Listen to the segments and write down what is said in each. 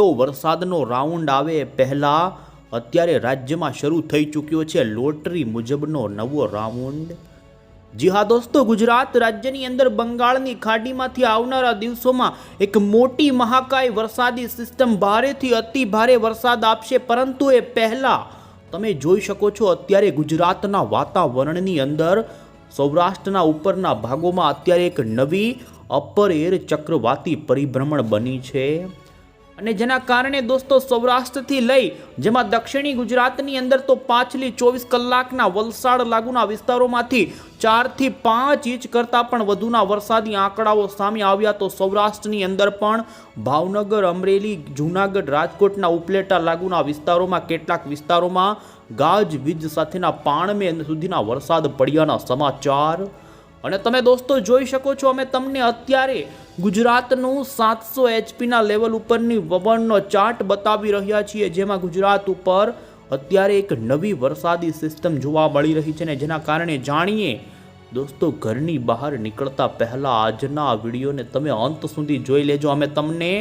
મોટો વરસાદનો રાઉન્ડ આવે પહેલાં અત્યારે રાજ્યમાં શરૂ થઈ ચૂક્યો છે લોટરી મુજબનો નવો રાઉન્ડ. જી હા દોસ્તો, ગુજરાત રાજ્યની અંદર બંગાળની ખાડીમાંથી આવનારા દિવસોમાં એક મોટી મહાકાય વરસાદી સિસ્ટમ ભારેથી અતિ ભારે વરસાદ આપશે, પરંતુ એ પહેલાં તમે જોઈ શકો છો અત્યારે ગુજરાતના વાતાવરણની અંદર સૌરાષ્ટ્રના ઉપરના ભાગોમાં અત્યારે એક નવી અપર એર ચક્રવાતી પરિભ્રમણ બની છે. અને જેના કારણે દોસ્તો સૌરાષ્ટ્રથી લઈ જેમાં દક્ષિણી ગુજરાતની અંદર તો પાછલી ચોવીસ કલાકના વલસાડ લાગુના વિસ્તારોમાંથી ચારથી પાંચ ઇંચ કરતાં પણ વધુના વરસાદી આંકડાઓ સામે આવ્યા તો સૌરાષ્ટ્રની અંદર પણ ભાવનગર, અમરેલી, જૂનાગઢ, રાજકોટના ઉપલેટા લાગુના વિસ્તારોમાં કેટલાક વિસ્તારોમાં ગાજ વીજ સાથેના પાણમે સુધીના વરસાદ પડ્યાના સમાચાર અને તમે દોસ્તો જોઈ શકો છો, અમે તમને અત્યારે ગુજરાતનું સાતસો એચપીના લેવલ ઉપરની પવનનો ચાર્ટ બતાવી રહ્યા છીએ, જેમાં ગુજરાત ઉપર અત્યારે એક નવી વરસાદી સિસ્ટમ જોવા મળી રહી છે ને જેના કારણે જાણીએ, દોસ્તો ઘરની બહાર નીકળતા પહેલાં આજના વિડીયોને તમે અંત સુધી જોઈ લેજો. અમે તમને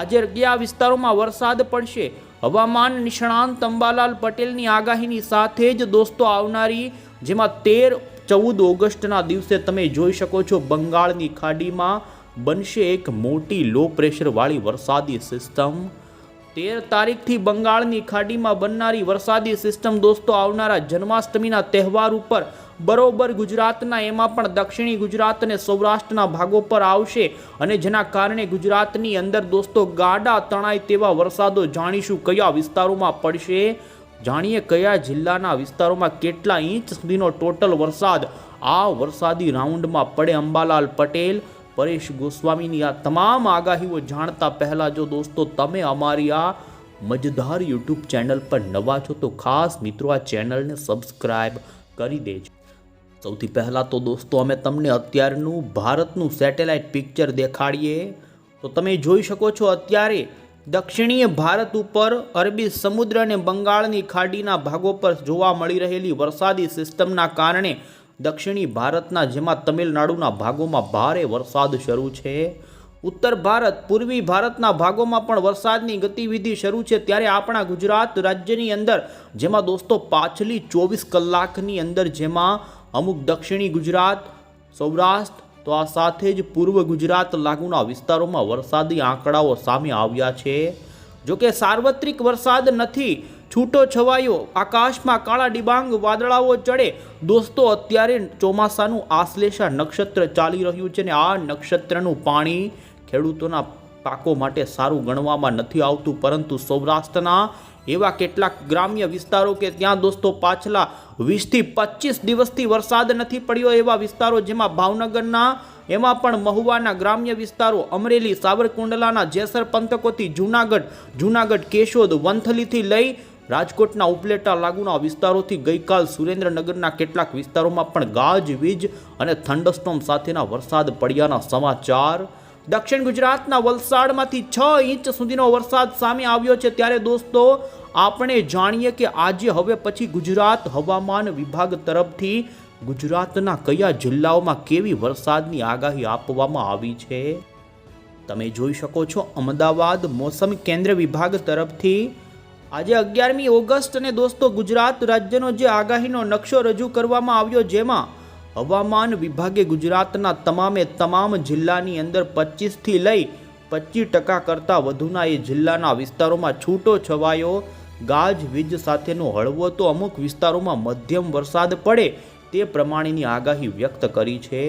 આજે કયા વિસ્તારોમાં વરસાદ પડશે, હવામાન નિષ્ણાંત અંબાલાલ પટેલની આગાહીની સાથે જ દોસ્તો આવનારી જેમાં તેર ચૌદ ઓગસ્ટના દિવસે તમે જોઈ શકો છો બંગાળની ખાડીમાં બનશે એક મોટી લો પ્રેશરવાળી વરસાદી સિસ્ટમ તેર તારીખથી બંગાળની ખાડીમાં બનનારી વરસાદી સિસ્ટમ દોસ્તો, આવનારા જન્માષ્ટમીના તહેવાર ઉપર બરોબર ગુજરાતના, એમાં પણ દક્ષિણી ગુજરાત અને સૌરાષ્ટ્રના ભાગો પર આવશે અને જેના કારણે ગુજરાતની અંદર દોસ્તો ગાડા તણાય તેવા વરસાદો જાણીશું કયા વિસ્તારોમાં પડશે. જાણીએ કયા જિલ્લાના વિસ્તારોમાં કેટલા ઇંચ સુધીનો ટોટલ વરસાદ આ વરસાદી રાઉન્ડમાં પડે અંબાલાલ પટેલ, પરેશ ગોસ્વામીની આ તમામ આગાહીઓ જાણતા પહેલાં જો દોસ્તો તમે અમારી આ મજધાર યુટ્યુબ ચેનલ પર નવા છો તો ખાસ મિત્રો આ ચેનલને સબસ્ક્રાઈબ કરી દેજો. સૌથી પહેલાં તો દોસ્તો અમે તમને અત્યારનું ભારતનું સેટેલાઇટ પિક્ચર દેખાડીએ. તો તમે જોઈ શકો છો અત્યારે દક્ષિણીય ભારત ઉપર અરબી સમુદ્ર અને બંગાળની ખાડીના ભાગો પર જોવા મળી રહેલી વરસાદી સિસ્ટમના કારણે દક્ષિણી ભારતના, જેમાં તમિલનાડુના ભાગોમાં ભારે વરસાદ શરૂ છે. ઉત્તર ભારત, પૂર્વી ભારતના ભાગોમાં પણ વરસાદની ગતિવિધિ શરૂ છે. ત્યારે આપણા ગુજરાત રાજ્યની અંદર, જેમાં દોસ્તો પાછલી ચોવીસ કલાકની અંદર, જેમાં અમુક દક્ષિણી ગુજરાત, સૌરાષ્ટ્ર તો આ સાથે જ પૂર્વ ગુજરાત લાગુના વિસ્તારોમાં વરસાદી આંકડાઓ સામે આવ્યા છે. જોકે સાર્વત્રિક વરસાદ નથી, છૂટો છવાયો. આકાશમાં કાળા ડિબાંગ વાદળાઓ ચડે. દોસ્તો, અત્યારે ચોમાસાનું આશ્લેષા નક્ષત્ર ચાલી રહ્યું છે ને આ નક્ષત્રનું પાણી ખેડૂતોના પાકો માટે સારું ગણવામાં નથી આવતું. પરંતુ સૌરાષ્ટ્રના એવા કેટલાક ગ્રામ્ય વિસ્તારો કે ત્યાં દોસ્તો પાછલા વીસથી પચીસ દિવસથી વરસાદ નથી પડ્યો એવા વિસ્તારો જેમાં ભાવનગરના, એમાં પણ મહુવાના ગ્રામ્ય વિસ્તારો અમરેલી, સાવરકુંડલાના જેસર પંથકોથી જૂનાગઢ જૂનાગઢ, કેશોદ, વંથલીથી લઈ રાજકોટના ઉપલેટા લાગુના વિસ્તારોથી ગઈકાલ સુરેન્દ્રનગરના કેટલાક વિસ્તારોમાં પણ ગાજવીજ અને થંડસ્ટોમ સાથેના વરસાદ પડ્યાના સમાચાર દક્ષિણ ગુજરાતના વલસાડમાંથી છ ઇંચ સુધીનો વરસાદ સામે આવ્યો છે. ત્યારે દોસ્તો, આપણે જાણીએ કે આજે હવે પછી ગુજરાત હવામાન વિભાગ તરફથી ગુજરાતના કયા જિલ્લાઓમાં કેવી વરસાદની આગાહી આપવામાં આવી છે? તમે જોઈ શકો છો અમદાવાદ મોસમ કેન્દ્ર વિભાગ તરફથી આજે અગિયારમી ઓગસ્ટ અને દોસ્તો ગુજરાત રાજ્યનો જે આગાહીનો નકશો રજૂ કરવામાં આવ્યો, જેમાં હવામાન વિભાગે ગુજરાતના તમામે તમામ જિલ્લાની અંદર પચીસથી લઈ પચીસ ટકા કરતાં વધુના એ જિલ્લાના વિસ્તારોમાં છૂટો છવાયો. ગાજ, વીજ સાથેનો હળવો તો અમુક વિસ્તારોમાં મધ્યમ વરસાદ પડે તે પ્રમાણેની આગાહી વ્યક્ત કરી છે.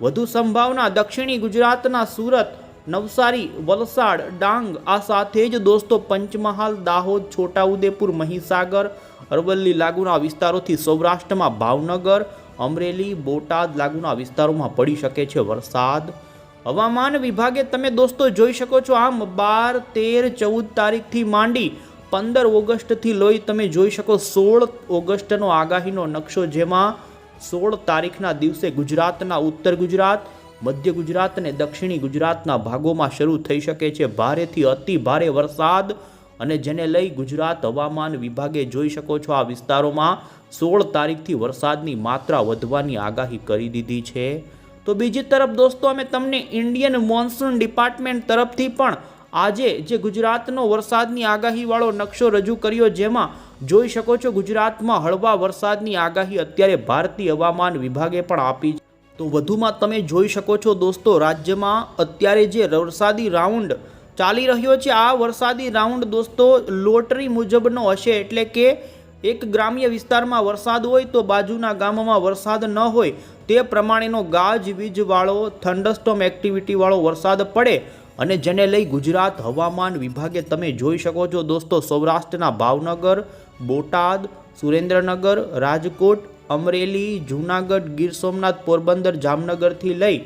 વધુ સંભાવના દક્ષિણી ગુજરાતના સુરત, નવસારી, વલસાડ, ડાંગ, આ સાથે જ દોસ્તો પંચમહાલ, દાહોદ, છોટાઉદેપુર, મહીસાગર, અરવલ્લી લાગુના વિસ્તારોથી સૌરાષ્ટ્રમાં ભાવનગર અમરેલી, બોટાદ લાગુના વિસ્તારોમાં પડી શકે છે વરસાદ. હવામાન વિભાગે તમે દોસ્તો જોઈ શકો છો, આમ બાર, તેર, ચૌદ તારીખથી માંડી પંદર ઓગસ્ટથી લોહી તમે જોઈ શકો સોળ ઓગસ્ટનો આગાહીનો નકશો, જેમાં સોળ તારીખના દિવસે ગુજરાતના ઉત્તર ગુજરાત, મધ્ય ગુજરાત અને દક્ષિણી ગુજરાતના ભાગોમાં શરૂ થઈ શકે છે. ભારેથી અતિ ભારે વરસાદ અને જેને લઈ ગુજરાત હવામાન વિભાગે જોઈ શકો છો આ વિસ્તારોમાં સોળ તારીખથી વરસાદની માત્રા વધવાની આગાહી કરી દીધી છે. તો બીજી તરફ દોસ્તો, અમે તમને ઇન્ડિયન મોન્સૂન ડિપાર્ટમેન્ટ તરફથી પણ આજે જે ગુજરાતનો વરસાદની આગાહીવાળો નકશો રજૂ કર્યો જેમાં જોઈ શકો છો ગુજરાતમાં હળવા વરસાદની આગાહી અત્યારે ભારતીય હવામાન વિભાગે પણ આપી તો વધુમાં તમે જોઈ શકો છો દોસ્તો, રાજ્યમાં અત્યારે જે વરસાદી રાઉન્ડ ચાલી રહ્યો છે. આ વરસાદી રાઉન્ડ દોસ્તો, લોટરી મુજબનો હશે. એટલે કે એક ગ્રામ્ય વિસ્તારમાં વરસાદ હોય તો બાજુના ગામમાં વરસાદ ન હોય તે પ્રમાણેનો ગાજ, વીજવાળો થંડરસ્ટોમ એક્ટિવિટીવાળો વરસાદ પડે અને જેને લઈ ગુજરાત હવામાન વિભાગે તમે જોઈ શકો છો દોસ્તો, સૌરાષ્ટ્રના ભાવનગર, બોટાદ, સુરેન્દ્રનગર, રાજકોટ, અમરેલી, જૂનાગઢ, ગીર સોમનાથ, પોરબંદર, જામનગરથી લઈ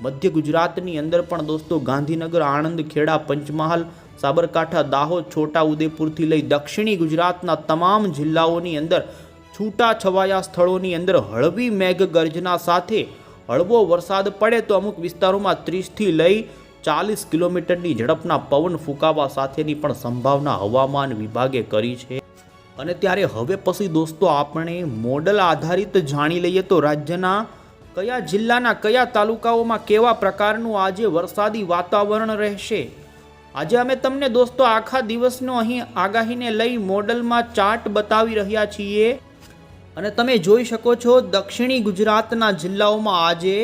મધ્ય ગુજરાતની અંદર પણ દોસ્તો ગાંધીનગર, આણંદ, ખેડા, પંચમહાલ, સાબરકાંઠા, દાહોદ, છોટા ઉદેપુરથી લઈ દક્ષિણી ગુજરાતના તમામ જિલ્લાઓની અંદર છૂટા છવાયા સ્થળોની અંદર હળવી મેઘગર્જના સાથે હળવો વરસાદ પડે તો અમુક વિસ્તારોમાં ત્રીસથી લઈ ચાલીસ કિલોમીટરની ઝડપના પવન ફૂંકાવા સાથેની પણ સંભાવના હવામાન વિભાગે કરી છે. અને ત્યારે હવે પછી દોસ્તો આપણે મોડલ આધારિત જાણી લઈએ તો રાજ્યના કયા જિલ્લાના કયા તાલુકાઓમાં કેવા પ્રકારનું આજે વરસાદી વાતાવરણ રહેશે? આજે અમે તમને દોસ્તો આખા દિવસનો અહીં આગાહીને લઈ મોડલમાં ચાર્ટ બતાવી રહ્યા છીએ. અને તમે જોઈ શકો છો દક્ષિણી ગુજરાતના જિલ્લાઓમાં આજે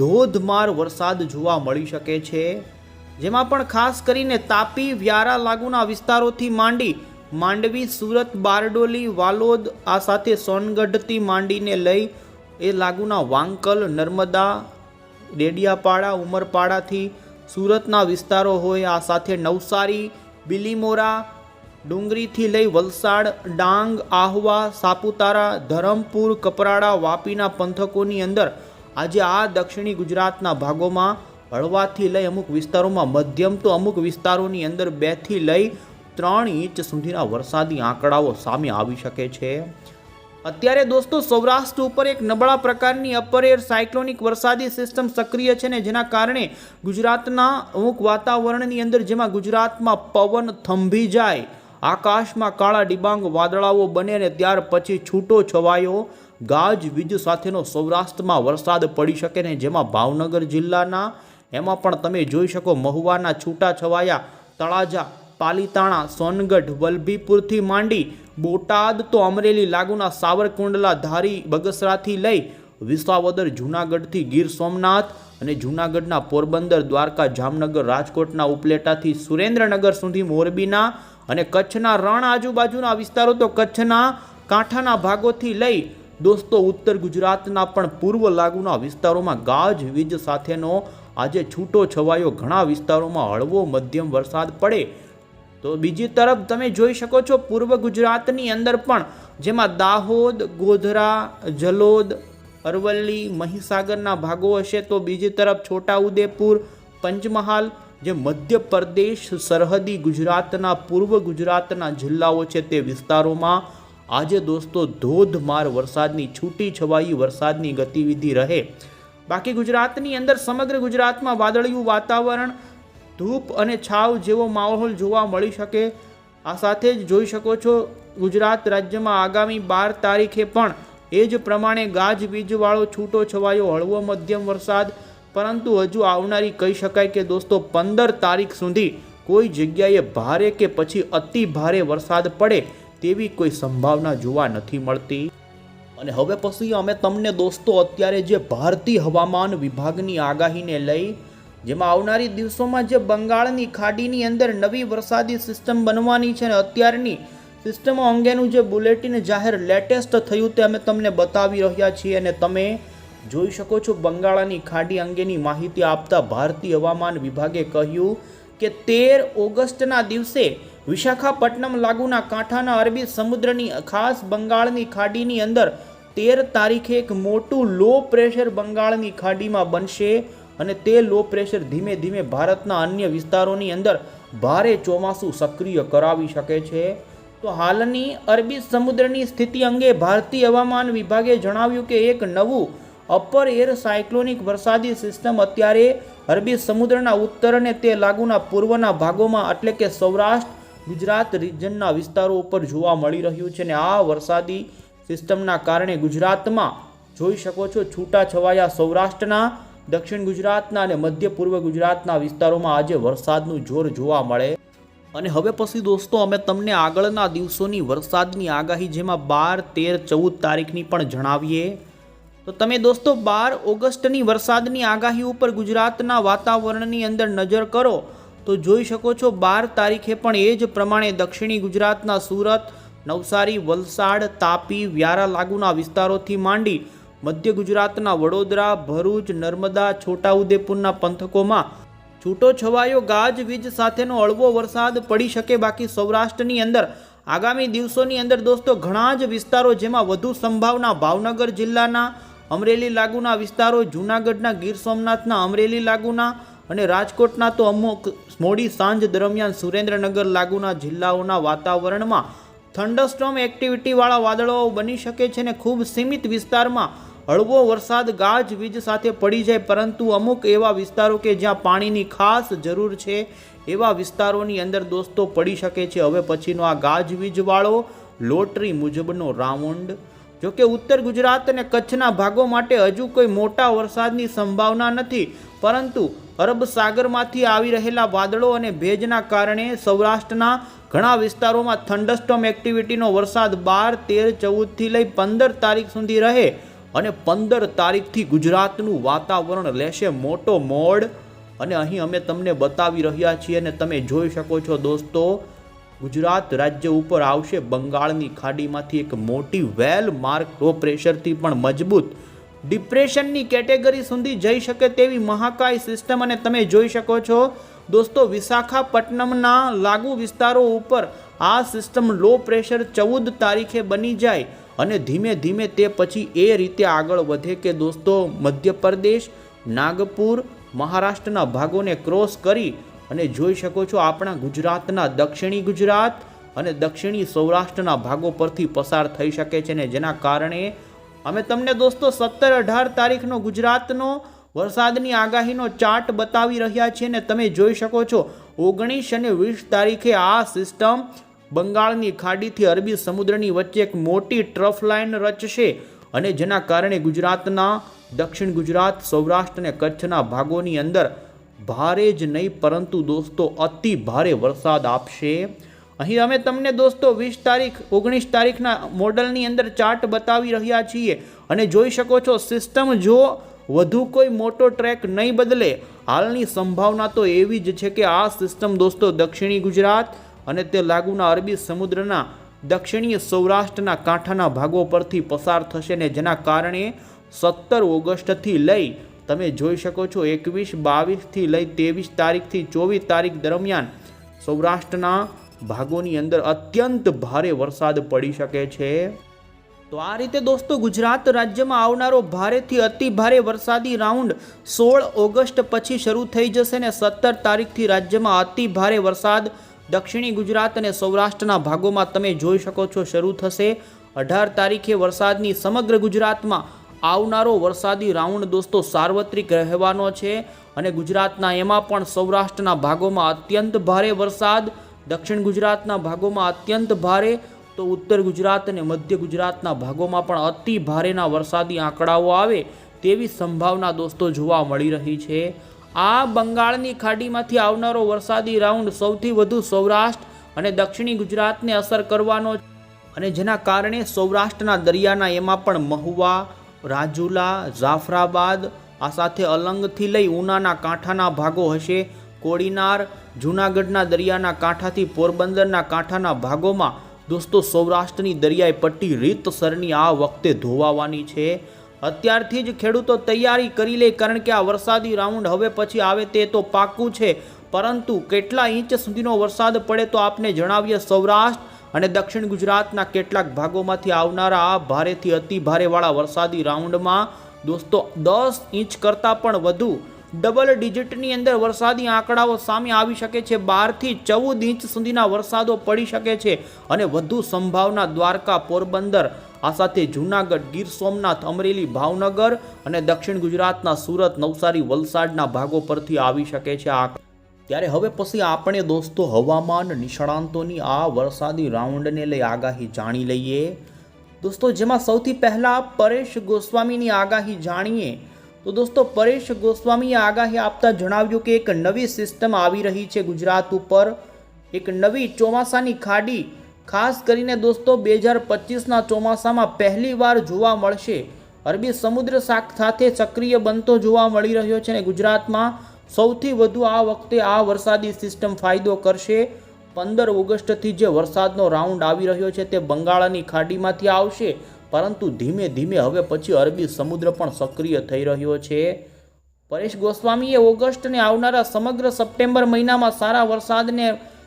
ધોધમાર વરસાદ જોવા મળી શકે છે. જેમાં પણ ખાસ કરીને તાપી, વ્યારા લાગુના વિસ્તારોથી માંડી માંડવી, સુરત, બારડોલી, વાલોદ, આ સાથે સોનગઢથી માંડીને લઈ એ લાગુના વાંકલ, નર્મદા, ડેડિયાપાડા, ઉમરપાડાથી સુરતના વિસ્તારો હોય. આ સાથે નવસારી, બિલીમોરા, ડુંગરીથી લઈ વલસાડ, ડાંગ, આહવા, સાપુતારા, ધરમપુર, કપરાડા, વાપીના પંથકોની અંદર આજે આ દક્ષિણી ગુજરાતના ભાગોમાં હળવાથી લઈ અમુક વિસ્તારોમાં મધ્યમ તો અમુક વિસ્તારોની અંદર બેથી લઈ ત્રણ ઇંચ સુધીના વરસાદી આંકડાઓ સામે આવી શકે છે. અત્યારે દોસ્તો સૌરાષ્ટ્ર ઉપર એક નબળા પ્રકારની અપર એર સાયક્લોનિક વરસાદી સિસ્ટમ સક્રિય છે ને જેના કારણે ગુજરાતના અમુક વાતાવરણની અંદર જેમાં ગુજરાતમાં પવન થંભી જાય, આકાશમાં કાળા ડિબાંગ વાદળાઓ બને ને ત્યાર પછી છૂટો છવાયો, ગાજ વીજ સાથેનો સૌરાષ્ટ્રમાં વરસાદ પડી શકે ને જેમાં ભાવનગર જિલ્લાના, એમાં પણ તમે જોઈ શકો મહુવાના છૂટા છવાયા, તળાજા પાલીતાણા, સોનગઢ, વલભીપુરથી માંડી બોટાદ તો અમરેલી લાગુના સાવરકુંડલા ધારી બગસરાથી લઈ વિસાવદર, જૂનાગઢથી ગીર સોમનાથ અને જૂનાગઢના પોરબંદર, દ્વારકા, જામનગર, રાજકોટના ઉપલેટાથી સુરેન્દ્રનગર સુધી મોરબીના અને કચ્છના રણ આજુબાજુના વિસ્તારો તો કચ્છના કાંઠાના ભાગોથી લઈ દોસ્તો ઉત્તર ગુજરાતના પણ પૂર્વ લાગુના વિસ્તારોમાં ગાજ, વીજ સાથેનો આજે છૂટો છવાયો. ઘણા વિસ્તારોમાં હળવો મધ્યમ વરસાદ પડે તો બીજી તરફ તમે જોઈ શકો છો પૂર્વ ગુજરાતની અંદર પણ જેમાં દાહોદ, ગોધરા, જલોદ, અરવલ્લી, મહીસાગરના ભાગો હશે. તો બીજી તરફ છોટાઉદેપુર, પંચમહાલ, જે મધ્યપ્રદેશ સરહદી ગુજરાતના પૂર્વ ગુજરાતના જિલ્લાઓ છે તે વિસ્તારોમાં આજે દોસ્તો ધોધમાર વરસાદની છૂટી છવાઈ વરસાદની ગતિવિધિ રહે. બાકી ગુજરાતની અંદર સમગ્ર ગુજરાતમાં વાદળિયું વાતાવરણ ધૂપ અને છાવ જેવો માહોલ જોવા મળી શકે. આ સાથે જ જોઈ શકો છો, ગુજરાત રાજ્યમાં આગામી બાર તારીખે પણ એ જ પ્રમાણે ગાજવીજવાળો છૂટો છવાયો હળવો મધ્યમ વરસાદ. પરંતુ હજુ આવનારી કહી શકાય કે દોસ્તો, પંદર તારીખ સુધી કોઈ જગ્યાએ ભારે કે પછી અતિ ભારે વરસાદ પડે તેવી કોઈ સંભાવના જોવા નથી મળતી. અને હવે પછી અમે તમને દોસ્તો, અત્યારે જે ભારતીય હવામાન વિભાગની આગાહીને લઈ જેમાં આવનારી દિવસોમાં જે બંગાળની ખાડીની અંદર નવી વરસાદી સિસ્ટમ બનવાની છે અને અત્યારની સિસ્ટમો અંગેનું જે બુલેટિન જાહેર લેટેસ્ટ થયું તે અમે તમને બતાવી રહ્યા છીએ અને તમે જોઈ શકો છો બંગાળની ખાડી અંગેની માહિતી આપતા ભારતીય હવામાન વિભાગે કહ્યું કે તેર ઓગસ્ટના દિવસે વિશાખાપટ્ટનમ લાગુના કાંઠાના અરબી સમુદ્રની ખાસ બંગાળની ખાડીની અંદર તેર તારીખે એક મોટું લો પ્રેશર બંગાળની ખાડીમાં બનશે. અને તે લો પ્રેશર ધીમે ધીમે ભારતના અન્ય વિસ્તારોની અંદર ભારે ચોમાસું સક્રિય કરાવી શકે છે. તો હાલની અરબી સમુદ્રની સ્થિતિ અંગે ભારતીય હવામાન વિભાગે જણાવ્યું કે એક નવું અપર એર સાયક્લોનિક વરસાદી સિસ્ટમ અત્યારે અરબી સમુદ્રના ઉત્તર અને તે લાગુના પૂર્વના ભાગોમાં એટલે કે સૌરાષ્ટ્ર, ગુજરાત રિજનના વિસ્તારો ઉપર જોવા મળી રહ્યું છે અને આ વરસાદી સિસ્ટમના કારણે ગુજરાતમાં જોઈ શકો છો છૂટાછવાયા સૌરાષ્ટ્રના દક્ષિણ ગુજરાતના અને મધ્ય પૂર્વ ગુજરાતના વિસ્તારોમાં આજે વરસાદનું જોર જોવા મળે. અને હવે પછી દોસ્તો, અમે તમને આગળના દિવસોની વરસાદની આગાહી જેમાં બાર, તેર, ચૌદ તારીખની પણ જણાવીએ. તો તમે દોસ્તો, બાર ઓગસ્ટની વરસાદની આગાહી ઉપર ગુજરાતના વાતાવરણની અંદર નજર કરો, તો જોઈ શકો છો બાર તારીખે પણ એ જ પ્રમાણે દક્ષિણી ગુજરાતના સુરત, નવસારી, વલસાડ, તાપી, વ્યારા લાગુના વિસ્તારોથી માંડી મધ્ય ગુજરાતના વડોદરા, ભરૂચ, નર્મદા, છોટાઉદેપુરના પંથકોમાં છૂટો છવાયો ગાજવીજ સાથેનો હળવો વરસાદ પડી શકે બાકી સૌરાષ્ટ્રની અંદર. આગામી દિવસોની અંદર દોસ્તો ઘણા જ વિસ્તારો જેમાં વધુ સંભાવના ભાવનગર જિલ્લાના અમરેલી લાગુના વિસ્તારો, જૂનાગઢના ગીર સોમનાથના અમરેલી લાગુના અને રાજકોટના તો અમુક મોડી સાંજ દરમિયાન સુરેન્દ્રનગર લાગુના જિલ્લાઓના વાતાવરણમાં થંડરસ્ટોમ એક્ટિવિટીવાળા વાદળો બની શકે છે અને ખૂબ સીમિત વિસ્તારમાં હળવો વરસાદ ગાજવીજ સાથે પડી જાય, પરંતુ અમુક એવા વિસ્તારો કે જ્યાં પાણીની ખાસ જરૂર છે, એવા વિસ્તારોની અંદર દોસ્તો પડી શકે છે. હવે પછીનો આ ગાજવીજવાળો લોટરી મુજબનો રાઉન્ડ. જો કે ઉત્તર ગુજરાત અને કચ્છના ભાગો માટે હજુ કોઈ મોટા વરસાદની સંભાવના નથી, પરંતુ અરબ સાગરમાંથી આવી રહેલા વાદળો અને ભેજના કારણે સૌરાષ્ટ્રના ઘણા વિસ્તારોમાં થંડરસ્ટોમ એક્ટિવિટીનો વરસાદ બાર તેર ચૌદથી લઈ પંદર તારીખ સુધી રહે. અને પંદર તારીખથી ગુજરાતનું વાતાવરણ લેશે મોટો મોડ. અને અહીં અમે તમને બતાવી રહ્યા છીએ અને તમે જોઈ શકો છો દોસ્તો, ગુજરાત રાજ્ય ઉપર આવશે બંગાળની ખાડીમાંથી એક મોટી વેલ માર્ક લો પ્રેશરથી પણ મજબૂત. ડિપ્રેશનની કેટેગરી સુધી જઈ શકે તેવી મહાકાય સિસ્ટમ અને તમે જોઈ શકો છો. દોસ્તો, વિશાખાપટ્ટનમના લાગુ વિસ્તારો ઉપર આ સિસ્ટમ લો પ્રેશર ચૌદ તારીખે બની જાય. અને ધીમે ધીમે તે પછી એ રીતે આગળ વધે કે દોસ્તો, મધ્યપ્રદેશ, નાગપુર, મહારાષ્ટ્રના ભાગોને ક્રોસ કરી અને જોઈ શકો છો આપણા ગુજરાતના દક્ષિણી ગુજરાત અને દક્ષિણી સૌરાષ્ટ્રના ભાગો પરથી પસાર થઈ શકે છે ને જેના કારણે અમે તમને દોસ્તો સત્તર અઢાર તારીખનો ગુજરાતનો વરસાદની આગાહીનો ચાર્ટ બતાવી રહ્યા છીએ ને તમે જોઈ શકો છો ઓગણીસ અને વીસ તારીખે આ સિસ્ટમ બંગાળની ખાડીથી અરબી સમુદ્રની વચ્ચે એક મોટી ટ્રફ લાઇન રચશે અને જેના કારણે ગુજરાતના દક્ષિણ ગુજરાત, સૌરાષ્ટ્ર અને કચ્છના ભાગોની અંદર ભારે જ નહીં, પરંતુ દોસ્તો, અતિ ભારે વરસાદ આપશે. અહીં અમે તમને દોસ્તો વીસ તારીખ, ઓગણીસ તારીખના મોડલની અંદર ચાર્ટ બતાવી રહ્યા છીએ અને જોઈ શકો છો સિસ્ટમ જો વધુ કોઈ મોટો ટ્રેક નહીં બદલે, હાલની સંભાવના તો એવી જ છે કે આ સિસ્ટમ દોસ્તો દક્ષિણી ગુજરાત અને તે લાગુના અરબી સમુદ્રના દક્ષિણીય સૌરાષ્ટ્રના કાંઠાના ભાગો પરથી પસાર થશે ને જેના કારણે સત્તર ઓગસ્ટથી લઈ તમે જોઈ શકો છો એકવીસ, બાવીસથી લઈ ત્રેવીસ તારીખથી ચોવીસ તારીખ દરમિયાન સૌરાષ્ટ્રના ભાગોની અંદર અત્યંત ભારે વરસાદ પડી શકે છે. તો આ રીતે દોસ્તો ગુજરાત રાજ્યમાં આવનારો ભારેથી અતિ ભારે વરસાદી રાઉન્ડ સોળ ઓગસ્ટ પછી શરૂ થઈ જશે ને સત્તર તારીખથી રાજ્યમાં અતિ ભારે વરસાદ દક્ષિણી ગુજરાત અને સૌરાષ્ટ્રના ભાગોમાં તમે જોઈ શકો છો શરૂ થશે અઢાર તારીખે વરસાદની સમગ્ર ગુજરાતમાં આવનારો વરસાદી રાઉન્ડ દોસ્તો સાર્વત્રિક રહેવાનો છે અને ગુજરાતના એમાં પણ સૌરાષ્ટ્રના ભાગોમાં અત્યંત ભારે વરસાદ, દક્ષિણ ગુજરાતના ભાગોમાં અત્યંત ભારે, તો ઉત્તર ગુજરાત અને મધ્ય ગુજરાતના ભાગોમાં પણ અતિ ભારેના વરસાદી આંકડાઓ આવે તેવી સંભાવના દોસ્તો જોવા મળી રહી છે. આ બંગાળની ખાડીમાંથી આવનારો વરસાદી રાઉન્ડ સૌથી વધુ સૌરાષ્ટ્ર અને દક્ષિણી ગુજરાતને અસર કરવાનો અને જેના કારણે સૌરાષ્ટ્રના દરિયાના એમાં પણ મહુવા, રાજુલા, જાફરાબાદ, આ સાથે અલંગથી લઈ ઉનાના કાંઠાના ભાગો હશે. કોડીનાર, જૂનાગઢના દરિયાના કાંઠાથી પોરબંદરના કાંઠાના ભાગોમાં દોસ્તો સૌરાષ્ટ્રની દરિયાઈ પટ્ટી રીતસરની આ વખતે ધોવાવાની છે. અત્યારથી જ ખેડૂતો તૈયારી કરી લે કારણ કે આ વરસાદી રાઉન્ડ હવે પછી આવે તે તો પાક્કું છે. પરંતુ કેટલા ઇંચ સુધીનો વરસાદ પડે તો આપને જણાવીએ સૌરાષ્ટ્ર અને દક્ષિણ ગુજરાતના કેટલાક ભાગોમાંથી આવનારા આ ભારેથી અતિ ભારેવાળા વરસાદી રાઉન્ડમાં દોસ્તો દસ ઇંચ કરતાં પણ વધુ ડબલ ડિજિટની અંદર વરસાદી આંકડાઓ સામે આવી શકે છે. બારથી ચૌદ ઇંચ સુધીના વરસાદો પડી શકે છે અને વધુ સંભાવના દ્વારકા, પોરબંદર, આ સાથે જૂનાગઢ, ગીર સોમનાથ, અમરેલી, ભાવનગર અને દક્ષિણ ગુજરાતના સુરત, નવસારી, વલસાડના ભાગો પરથી આવી શકે છે આ ત્યારે હવે પછી આપણે દોસ્તો હવામાન નિષ્ણાંતોની આ વરસાદી રાઉન્ડને લઈ આગાહી જાણી લઈએ. દોસ્તો, જેમાં સૌથી પહેલાં પરેશ ગોસ્વામીની આગાહી જાણીએ. તો દોસ્તો, પરેશ ગોસ્વામીએ આગાહી આપતા જણાવ્યું કે એક નવી સિસ્ટમ આવી રહી છે ગુજરાત ઉપર. એક નવી ચોમાસાની ખાડી, ખાસ કરીને દોસ્તો, બે હજાર પચીસના ચોમાસામાં પહેલીવાર જોવા મળશે. અરબી સમુદ્ર શાક સાથે સક્રિય બનતો જોવા મળી રહ્યો છે અને ગુજરાતમાં સૌથી વધુ આ વખતે આ વરસાદી સિસ્ટમ ફાયદો કરશે. પંદર ઓગસ્ટથી જે વરસાદનો રાઉન્ડ આવી રહ્યો છે તે બંગાળની ખાડીમાંથી આવશે. પરંતુ ધીમે ધીમે હવે પછી અરબી સમુદ્ર પણ સક્રિય થઈ રહ્યો છે. પરેશ ગોસ્વામીએ ઓગસ્ટને આવનારા સમગ્ર સપ્ટેમ્બર મહિનામાં સારા વરસાદને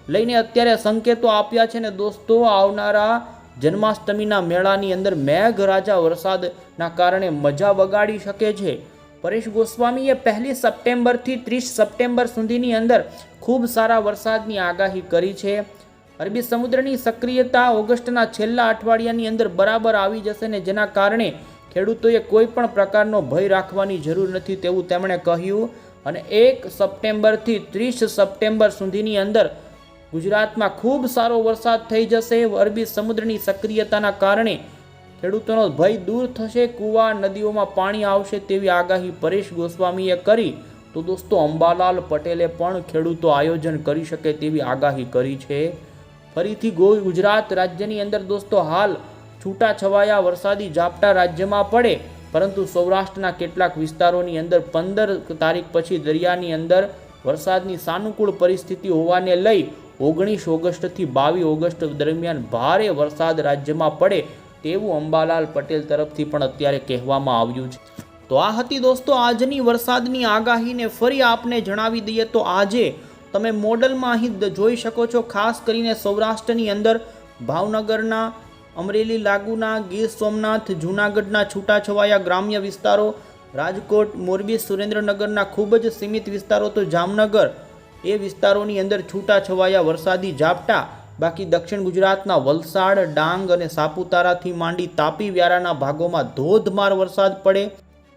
લઈને અત્યારે સંકેતો આપ્યા છે ને દોસ્તો, આવનારા જન્માષ્ટમીના મેળાની અંદર મેઘરાજા વરસાદના કારણે મજા વગાડી શકે છે. પરેશ ગોસ્વામીએ પહેલી સપ્ટેમ્બરથી ત્રીસ સપ્ટેમ્બર સુધીની અંદર ખૂબ સારા વરસાદની આગાહી કરી છે. અરબી સમુદ્રની સક્રિયતા ઓગસ્ટના છેલ્લા અઠવાડિયાની અંદર બરાબર આવી જશે ને જેના કારણે ખેડૂતોએ કોઈ પણ પ્રકારનો ભય રાખવાની જરૂર નથી તેવું તેમણે કહ્યું. અને એક સપ્ટેમ્બરથી ત્રીસ સપ્ટેમ્બર સુધીની અંદર ગુજરાતમાં ખૂબ સારો વરસાદ થઈ જશે. અરબી સમુદ્રની સક્રિયતાના કારણે ખેડૂતોનો ભય દૂર થશે. કૂવા નદીઓમાં પાણી આવશે તેવી આગાહી પરેશ ગોસ્વામીએ કરી. તો દોસ્તો, અંબાલાલ પટેલે પણ ખેડૂતો આયોજન કરી શકે તેવી આગાહી કરી છે. ફરીથી ગો ગુજરાત રાજ્યની અંદર દોસ્તો હાલ છૂટાછવાયા વરસાદી ઝાપટા રાજ્યમાં પડે, પરંતુ સૌરાષ્ટ્રના કેટલાક વિસ્તારોની અંદર પંદર તારીખ પછી દરિયાની અંદર વરસાદની સાનુકૂળ પરિસ્થિતિ હોવાને લઈ ઓગણીસ ઓગસ્ટથી બાવીસ ઓગસ્ટ દરમિયાન ભારે વરસાદ રાજ્યમાં પડે તેવું અંબાલાલ પટેલ તરફથી પણ અત્યારે કહેવામાં આવ્યું છે. તો આ હતી દોસ્તો આજની વરસાદની આગાહીને ફરી આપને જણાવી દઈએ તો આજે તમે મોડલમાં અહીં જોઈ શકો છો, ખાસ કરીને સૌરાષ્ટ્રની અંદર ભાવનગરના, અમરેલી લાગુના, ગીર સોમનાથ, જૂનાગઢના છૂટાછવાયા ગ્રામ્ય વિસ્તારો, રાજકોટ, મોરબી, સુરેન્દ્રનગરના ખૂબ જ સીમિત વિસ્તારો તો જામનગર, એ વિસ્તારોની અંદર છૂટાછવાયા વરસાદી ઝાપટા, બાકી દક્ષિણ ગુજરાતના વલસાડ, ડાંગ અને સાપુતારાથી માંડી તાપી વ્યારાના ભાગોમાં ધોધમાર વરસાદ પડે.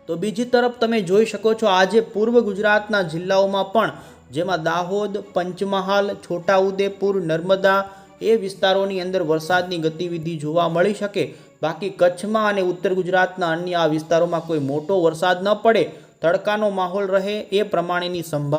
તો બીજી તરફ તમે જોઈ શકો છો, આજે પૂર્વ ગુજરાતના જિલ્લાઓમાં પણ જેમાં દાહોદ, પંચમહાલ, છોટાઉદેપુર, નર્મદા એ વિસ્તારોની અંદર વરસાદની ગતિવિધિ જોવા મળી શકે. બાકી કચ્છમાં અને ઉત્તર ગુજરાતના અન્ય આ વિસ્તારોમાં કોઈ મોટો વરસાદ ન પડે, તડકાનો માહોલ રહે એ પ્રમાણેની સંભાવના